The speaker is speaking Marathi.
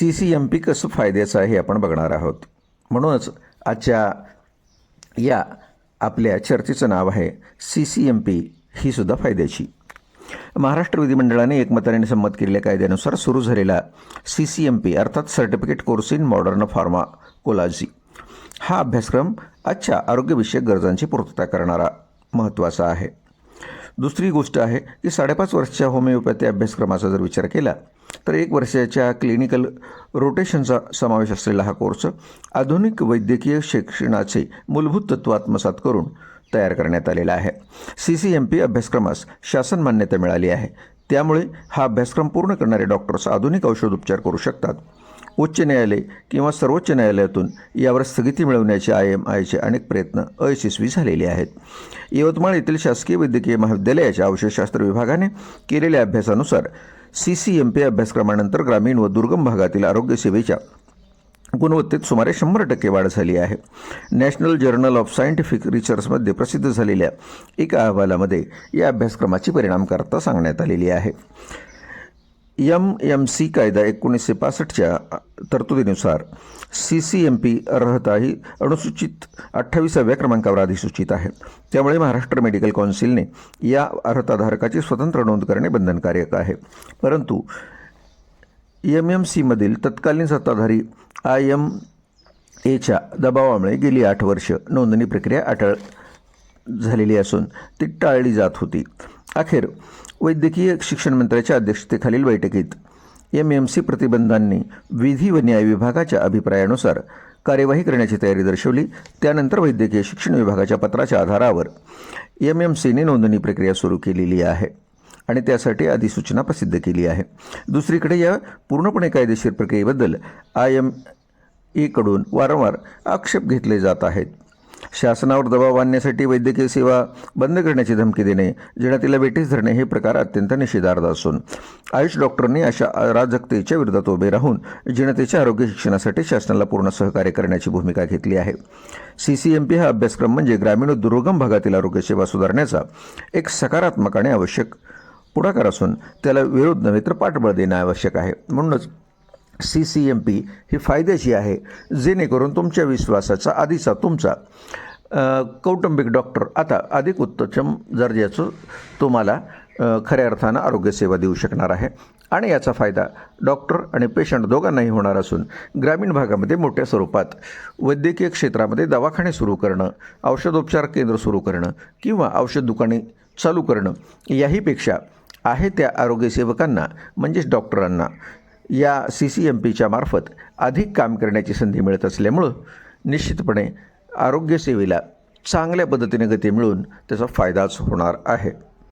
सी सी एम पी कसं फायद्याचं आहे हे आपण बघणार आहोत. म्हणूनच आजच्या या आपल्या चर्चेचं नाव आहे सी सी एम पी ही सुद्धा फायद्याची. महाराष्ट्र विधिमंडळाने एकमताने संमत केलेल्या कायद्यानुसार सुरू झालेला सी सी एम पी अर्थात certificate course in modern pharmacology हा अभ्यासक्रम आजच्या आरोग्यविषयक गरजांची पूर्तता करणारा महत्त्वाचा आहे. दुसरी गोष्ट आहे की साडेपाच वर्षाच्या होमिओपॅथी अभ्यासक्रमाचा जर विचार केला तर एक वर्षाच्या क्लिनिकल रोटेशनचा समावेश असलेला हा कोर्स आधुनिक वैद्यकीय शिक्षणाचे मूलभूत तत्व आत्मसात करून तयार करण्यात आलेला आहे. सी सी एम पी अभ्यासक्रमास शासन मान्यता मिळाली आहे. त्यामुळे हा अभ्यासक्रम पूर्ण करणारे डॉक्टर्स आधुनिक औषधोपचार करू शकतात. उच्च न्यायालय किंवा सर्वोच्च न्यायालयातून यावर स्थगिती मिळवण्याचे आय एम आयचे अनेक प्रयत्न अयशस्वी झालेले आहेत. यवतमाळ येथील शासकीय वैद्यकीय महाविद्यालयाच्या औषधशास्त्र विभागाने केलेल्या अभ्यासानुसार सी सी एम पी अभ्यासक्रमानंतर ग्रामीण व दुर्गम भागातील आरोग्यसेवेच्या गुणवत्तेत सुमारे शंभर टक्के वाढ झाली आहे. नॅशनल जर्नल ऑफ सायंटिफिक रिसर्चमध्ये प्रसिद्ध झालेल्या एका अहवालामध्ये या अभ्यासक्रमाची परिणामकारता सांगण्यात आलेली आहे. एम एम सी कायदा एकोणीसशे पासष्टच्या तरतुदीनुसार सी सी एम पी अर्हता ही अनुसूचित अठ्ठावीसाव्या क्रमांकावर अधिसूचित आहे. त्यामुळे महाराष्ट्र मेडिकल कौन्सिलने या अर्हताधारकाची स्वतंत्र नोंद करणे बंधनकारक आहे. परंतु एम एम सीमधील तत्कालीन सत्ताधारी आय एम एच्या दबावामुळे गेली आठ वर्ष नोंदणी प्रक्रिया अटळ झालेली असून ती टाळली जात होती. अखेर वैद्यकीय शिक्षण मंत्र्याच्या अध्यक्षतेखालील बैठकीत एम एम सी प्रतिबंधांनी विधी व न्याय विभागाच्या अभिप्रायानुसार कार्यवाही करण्याची तयारी दर्शवली. त्यानंतर वैद्यकीय शिक्षण विभागाच्या पत्राच्या आधारावर एम एम सीने नोंदणी प्रक्रिया सुरू केलेली आहे आणि त्यासाठी अधिसूचना प्रसिद्ध केली आहे. दुसरीकडे या पूर्णपणे कायदेशीर प्रक्रियेबद्दल आय एम ईकडून वारंवार आक्षेप घेतले जात आहेत. शासनावर दबाव आणण्यासाठी वैद्यकीय सेवा बंद करण्याची धमकी देणे जिणातीला वेटीस धरणे हे प्रकार अत्यंत निषेधार्ह असून आयुष डॉक्टरांनी अशा अराजकतेच्या विरोधात उभे राहून जनतेच्या आरोग्य शिक्षणासाठी शासनाला पूर्ण सहकार्य करण्याची भूमिका घेतली आहे. सी सी एम पी हा अभ्यासक्रम म्हणजे ग्रामीण व दुर्गम भागातील आरोग्यसेवा सुधारण्याचा एक सकारात्मक आणि आवश्यक पुढाकार असून त्याला विरोध नव्हे तर पाठबळ देणं आवश्यक आहे. म्हणूनच सी सी एम पी ही फायद्याची आहे जेणेकरून तुमच्या विश्वासाचा आधीचा तुमचा कौटुंबिक डॉक्टर आता अधिक उत्तम दर्जाचं तुम्हाला खऱ्या अर्थानं आरोग्यसेवा देऊ शकणार आहे. आणि याचा फायदा डॉक्टर आणि पेशंट दोघांनाही होणार असून ग्रामीण भागामध्ये मोठ्या स्वरूपात वैद्यकीय क्षेत्रामध्ये दवाखाने सुरू करणं औषधोपचार केंद्र सुरू करणं किंवा औषध दुकाने चालू करणं याहीपेक्षा आहे त्या आरोग्यसेवकांना म्हणजेच डॉक्टरांना या सी सी एम पीच्या मार्फत अधिक काम करण्याची संधी मिळत असल्यामुळं निश्चितपणे आरोग्यसेवेला चांगल्या पद्धतीने गती मिळून त्याचा फायदाच होणार आहे.